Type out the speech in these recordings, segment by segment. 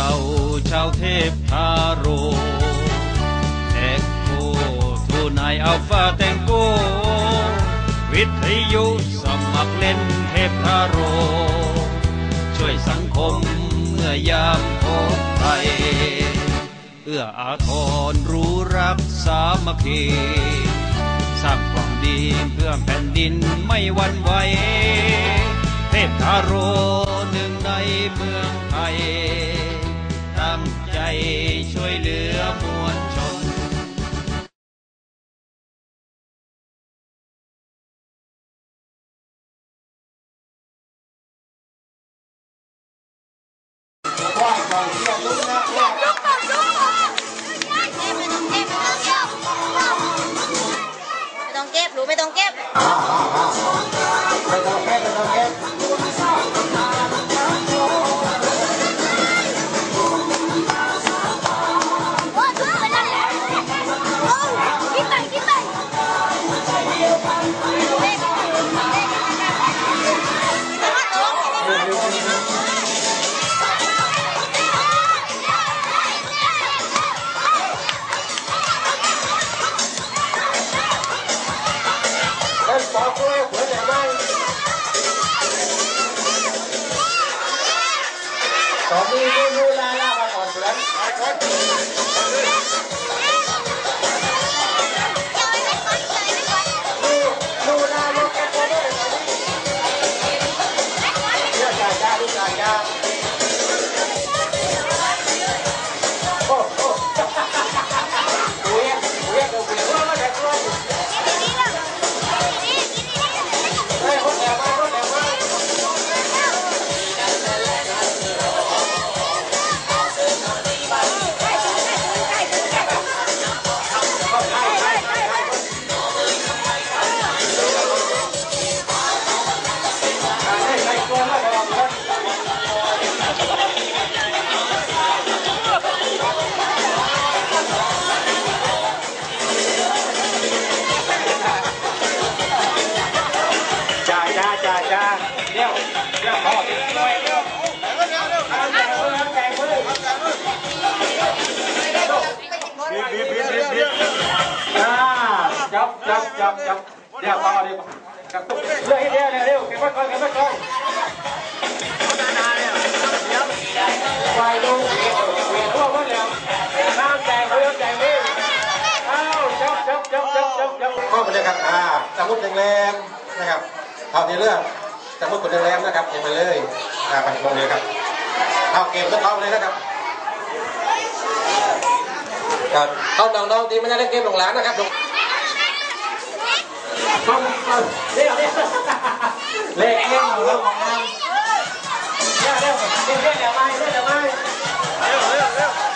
เราชาวเทพทาโรแท็กโกทูนายอัลฟาแตงโก วิทยุสมัครเล่นเทพทาโร ช่วยสังคมเมื่อยามพบภัยเอื้ออาทรรู้รักสามัคคีสร้างความดีเพื่อแผ่นดินไม่หวันไหว ไม่ต้องเก็บรู้ไม่ต้องเก็บ จับจับจับเดี๋ยวต่อดีกว่าจับตุ๊กเร็วเร็วเร็วเร็วเก็บไว้ก่อนเก็บไว้ก่อนไปดูเวียนเวียนทั่วหมดแล้วน้ำแจกเลยแจกเลยเอาจับจับจับจับจับจับข้อมันเลยครับอ่าสมุดแรงๆนะครับเอาที่เลือกสมุดคนแรงๆนะครับเก็บไปเลยอ่าไปลงเลยครับเอาเก็บแล้าเลยนะครับครับเข้าน้องๆทีไม่ได้เล่นเกมหลงหลานนะครับ không không. Đeo đeo lệ em mà đâu? Mà nam đeo đeo đeo đeo mai đeo đeo mai đeo đeo đeo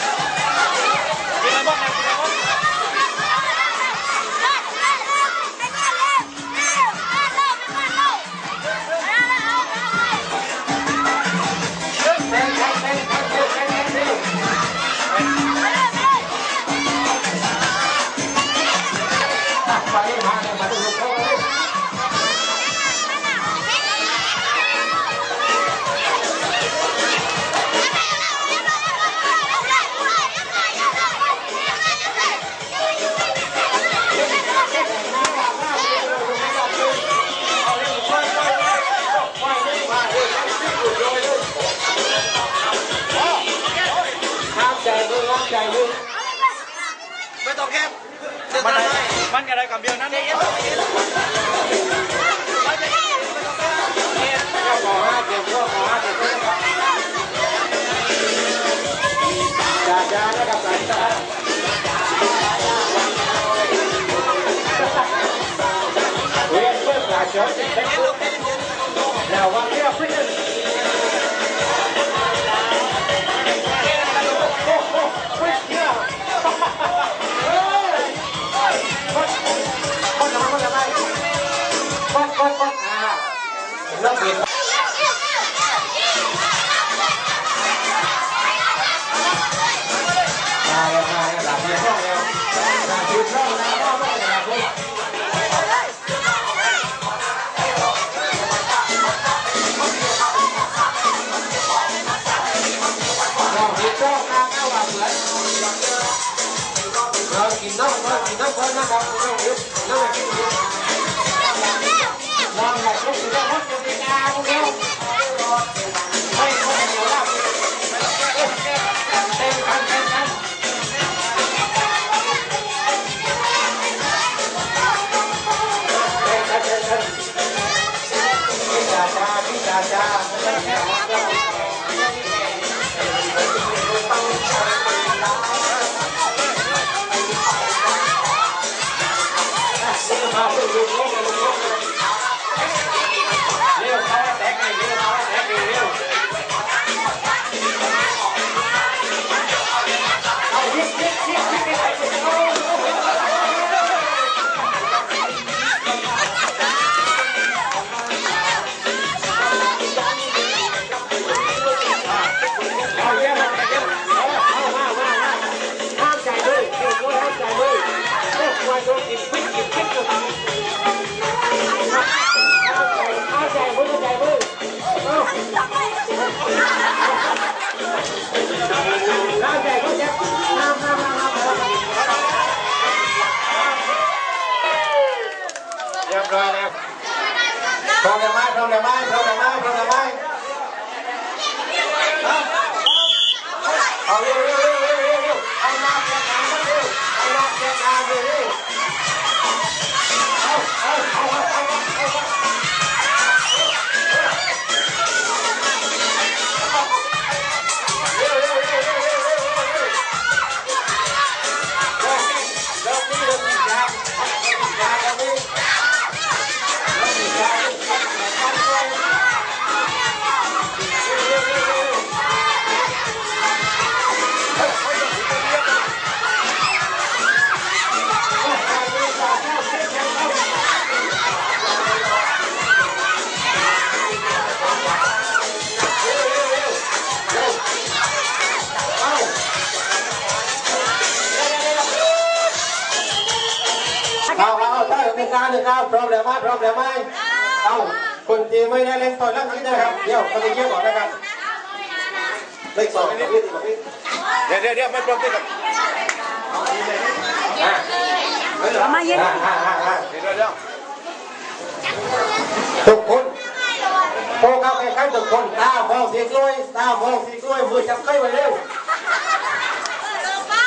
toque. Manda, manda, campeón, ¿no? จากยานะครับ Thank you. rồi nè Không đẹp mai, không đẹp mai, không đẹp mai, không đẹp mai Không, đi, đi, đi, đi เอาเอาเอาเอา เอาถ้าเป็นการหนึ่งครับพร้อมแล้วไหมพร้อมแล้วไหมเอาคนที่ไม่ได้เล่นต่อยแล้วนี้นะครับเดี๋ยวเขาจะเยี่ยมก่อนนะครับเลขสองนี่พี่เดี๋ยวเดี๋ยวเดี๋ยวไม่พร้อมที่กับอ่ามาเย็นอ่าอ่าอ่าอ่าเดี๋ยวเดี๋ยวทุกคนโปรเข้าไปขั้นทุกคนตามองสีกล้วยตามองสีกล้วยมือจับไข่ไว้เร็ว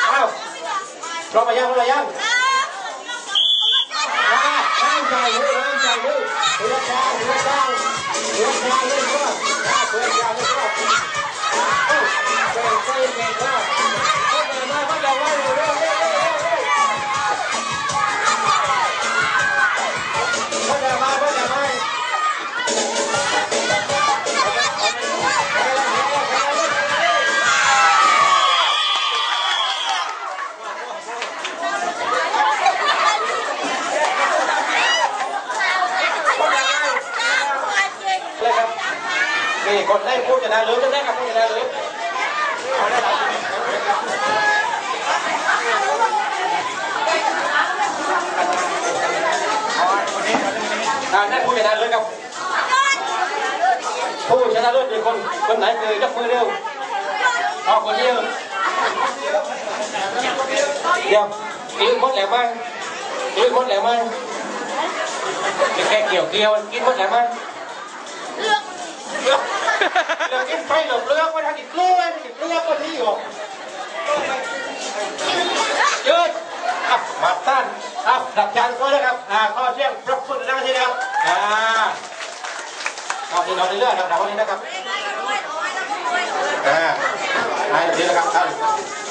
เอาพร้อมมายังพร้อมมายัง ช่างใจหัวน้ำใจลูกหัวชาหัวชาหัวชาเล่นก็ถ้าหัวชาเล่นก็เอ้าเล่นก็เล่นก็เข้ามามาก็จะไหวเลยเร็วเร็วเร็ว นี่คนได้พูดจะได้หรือจะได้กับพูดจะได้หรือเอาได้ครับอ่าได้พูดจะได้เลยครับผู้ชนะเลิศเป็นคนคนไหนเคยยกมือเร็วเอาคนเดียวเดี๋ยวกินหมดแล้วมั้งกินหมดแล้วมั้งแค่เกี่ยวเกี่ยวกินหมดแล้วมั้งเรื่อ เรากินไฟหลบเลือกมาทางอีกเลือนอีกเลือนคนนี้อยู่ยืดอับมาตั้นอับหลับจานก็นะครับอ่าข้อเชี่ยงพระคุณธเจ้าที่นะครับอ่าข้อที่นอนเรื่อยๆครับวันนี้นะครับอ่าไปเรื่อยๆครับ